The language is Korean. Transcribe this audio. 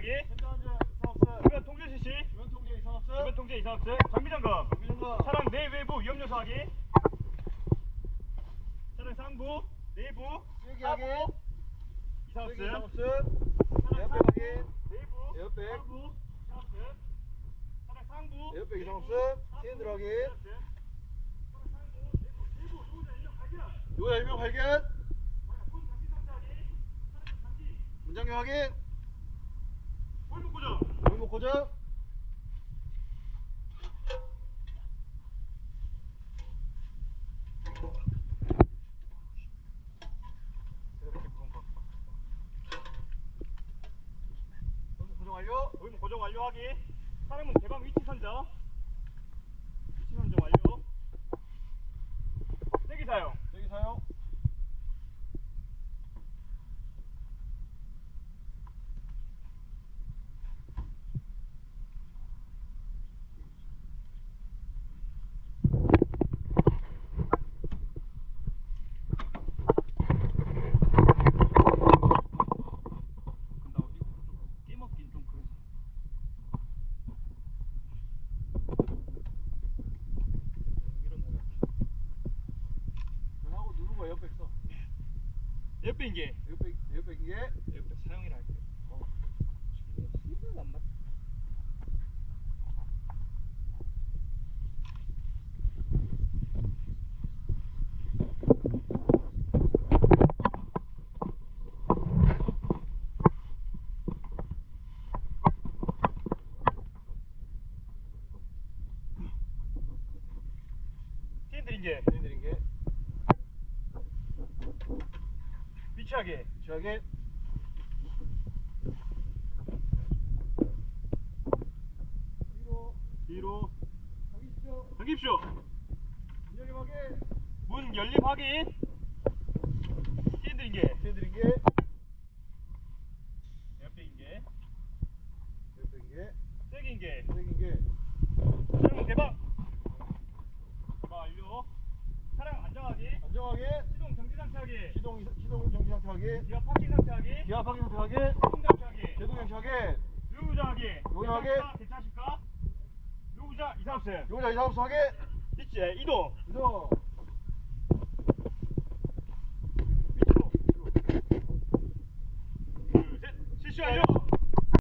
안전하기. 현장안전 이상없음. 주변 통제 실시. 주변 통제 이상 없음. 주변 통제 이상 없음. 장비 점검. 점검. 차량 내 외부 위험 요소 확인. 차량 상부, 내부, 확인. 이상 없음. 이상 없음. 차량 에어백 상부. 내부, 에어백. 상부, 이상 없음. 차량 상부, 에어백 이상 없음. 시인들 확인. 이상 없음. 차량. 요자 일명 발견. 차량. 차량 문장교 확인. 고정. 고정. 완료. 고정 완료하기. 차량문 개방 위치 선정. 위치 선정 완료. 세기 사용. 여기 사용. 근데 어디 좀 깨먹긴 좀 그러지. 전하고 누르고 에어백 써. 옆에 인게 에어백 에어백 이게. 옆에 사용이라 할게. 어. 지금 안 맞. 팀들 게. 위치하게 저기 뒤로 뒤로 가기시죠. 당깁쇼. 문장교 확인. 문 열림 확인. 팀들 인게 드린 게. 옆에 인게 에어백 이게. 세기 인게 드린 게. 차량 대박. 대박 완료. 차량 안정하기. 안정하게. 상태 하기. 시동 시동 정지 상태 확인. 기아 파킹 상태 하기. 기아 확인 상태 확인. 시동 장치 하기. 제동 정지 확인. 요구자 하기. 요구자 하기. 괜찮습니까? 요구자 없음. 요자 이사업소 확인. 이제 이동. 이동. 밑으로. 둘, 셋. 실시 완료.